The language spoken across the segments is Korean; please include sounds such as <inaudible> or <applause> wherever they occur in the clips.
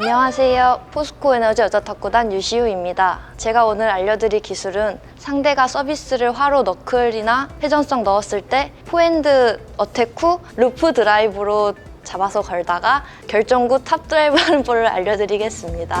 안녕하세요. 포스코 에너지 여자 탁구단 유시우입니다. 제가 오늘 알려드릴 기술은 상대가 서비스를 화로 너클이나 회전성 넣었을 때 포핸드 어택 후 루프 드라이브로 잡아서 걸다가 결정구 탑 드라이브 하는 볼을 알려드리겠습니다.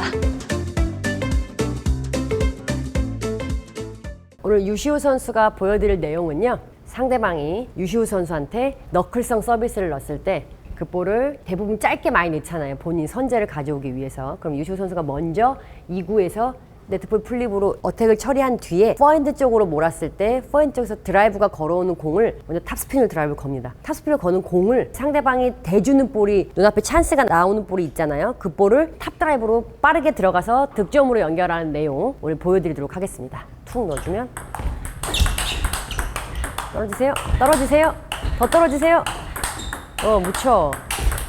오늘 유시우 선수가 보여드릴 내용은요. 상대방이 유시우 선수한테 너클성 서비스를 넣었을 때 그 볼을 대부분 짧게 많이 넣잖아요. 본인 선제를 가져오기 위해서. 그럼 유시우 선수가 먼저 2구에서 네트볼 플립으로 어택을 처리한 뒤에 포핸드 쪽으로 몰았을 때 포핸드 쪽에서 드라이브가 걸어오는 공을 먼저 탑스핀을 드라이브 겁니다. 탑스핀을 거는 공을 상대방이 대주는 볼이 눈앞에 찬스가 나오는 볼이 있잖아요. 그 볼을 탑 드라이브로 빠르게 들어가서 득점으로 연결하는 내용 오늘 보여드리도록 하겠습니다. 툭 넣어주면 떨어지세요. 떨어지세요. 더 떨어지세요. 어, 묻혀.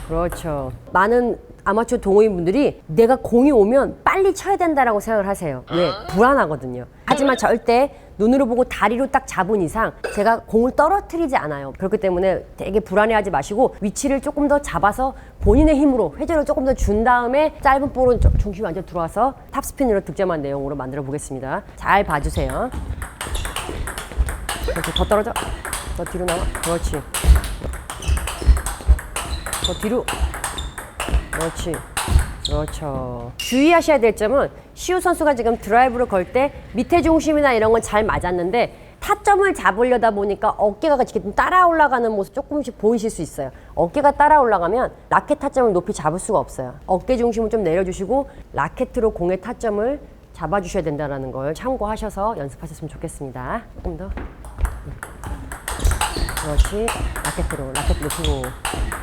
그렇죠. 많은 아마추어 동호인분들이 내가 공이 오면 빨리 쳐야 된다라고 생각을 하세요. 왜? 불안하거든요. 하지만 절대 눈으로 보고 다리로 딱 잡은 이상 제가 공을 떨어뜨리지 않아요. 그렇기 때문에 되게 불안해하지 마시고 위치를 조금 더 잡아서 본인의 힘으로 회전을 조금 더 준 다음에 짧은 볼은 좀 중심이 완전 들어와서 탑스핀으로 득점한 내용으로 만들어 보겠습니다. 잘 봐주세요. 그렇지. 더 떨어져. 더 뒤로 나와. 그렇지. 더 뒤로. 그렇지. 그렇죠. 주의하셔야 될 점은 시우 선수가 지금 드라이브를 걸 때 밑에 중심이나 이런 건 잘 맞았는데 타점을 잡으려다 보니까 어깨가 좀 따라 올라가는 모습 조금씩 보이실 수 있어요. 어깨가 따라 올라가면 라켓 타점을 높이 잡을 수가 없어요. 어깨 중심을 좀 내려주시고 라켓으로 공의 타점을 잡아주셔야 된다는 걸 참고하셔서 연습하셨으면 좋겠습니다. 조금 더. 그렇지. 라켓으로, 라켓 높이고.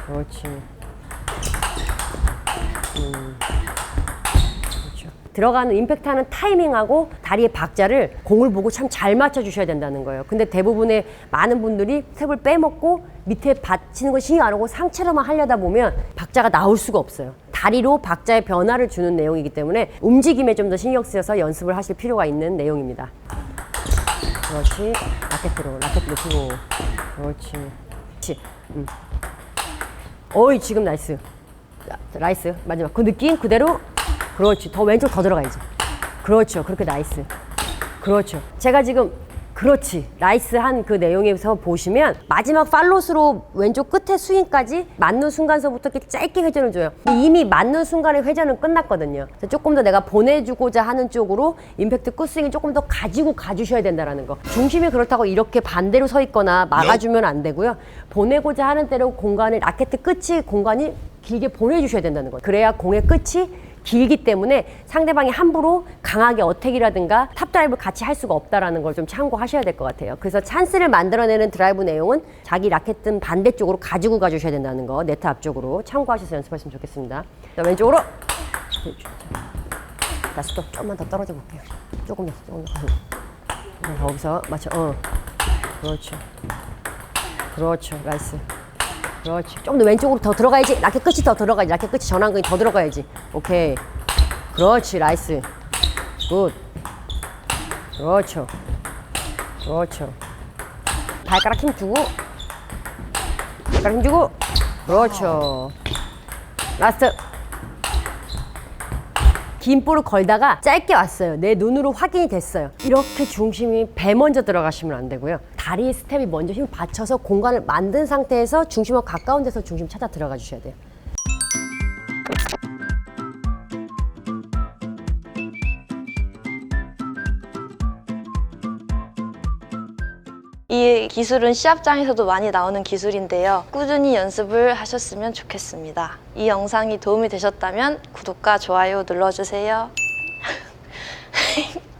그렇지. 음. 그렇죠. 들어가는 임팩트하는 타이밍하고 다리의 박자를 공을 보고 참 잘 맞춰 주셔야 된다는 거예요. 근데 대부분의 많은 분들이 스텝을 빼먹고 밑에 받치는 거 신경 안 하고 상체로만 하려다 보면 박자가 나올 수가 없어요. 다리로 박자의 변화를 주는 내용이기 때문에 움직임에 좀 더 신경 쓰여서 연습을 하실 필요가 있는 내용입니다. 그렇지. 라켓으로, 라켓 높이고. 그렇지. 그렇지. 음. 어이, 지금 나이스. 자, 나이스. 마지막. 그 느낌 그대로. 그렇지. 더 왼쪽 더 들어가야지. 그렇죠. 그렇게 나이스. 그렇죠. 제가 지금 그렇지. 나이스 한 그 내용에서 보시면 마지막 팔로스로 왼쪽 끝에 스윙까지 맞는 순간서부터 이렇게 짧게 회전을 줘요. 이미 맞는 순간에 회전은 끝났거든요. 그래서 조금 더 내가 보내주고자 하는 쪽으로 임팩트 끝스윙을 조금 더 가지고 가주셔야 된다는 거. 중심이 그렇다고 이렇게 반대로 서 있거나 막아주면 안 되고요. 보내고자 하는 대로 공간을 라켓 끝이 공간이 길게 보내주셔야 된다는 거예요. 그래야 공의 끝이 길기 때문에 상대방이 함부로 강하게 어택이라든가 탑 드라이브 같이 할 수가 없다라는 걸 좀 참고하셔야 될 것 같아요. 그래서 찬스를 만들어내는 드라이브 내용은 자기 라켓 등 반대쪽으로 가지고 가주셔야 된다는 거 네트 앞쪽으로 참고하셔서 연습하시면 좋겠습니다. 자, 왼쪽으로. 자, 스톱 조금만 더 떨어져 볼게요. 조금 더, 조금 더. 네, 거기서 맞춰. 어. 그렇죠. 그렇죠. 나이스. 그렇지. 좀 더 왼쪽으로 더 들어가야지. 라켓 끝이 더 들어가야지. 라켓 끝이 전환근이 더 들어가야지. 오케이. 그렇지. 나이스. 굿. 그렇죠. 그렇죠. 발가락 힘 주고. 발가락 힘 주고. 그렇죠. 라스트. 긴 볼을 걸다가 짧게 왔어요. 내 눈으로 확인이 됐어요. 이렇게 중심이 배 먼저 들어가시면 안 되고요. 다리 스텝이 먼저 힘 받쳐서 공간을 만든 상태에서 중심과 가까운 데서 중심 찾아 들어가 주셔야 돼요. 이 기술은 시합장에서도 많이 나오는 기술인데요. 꾸준히 연습을 하셨으면 좋겠습니다. 이 영상이 도움이 되셨다면 구독과 좋아요 눌러주세요. <laughs>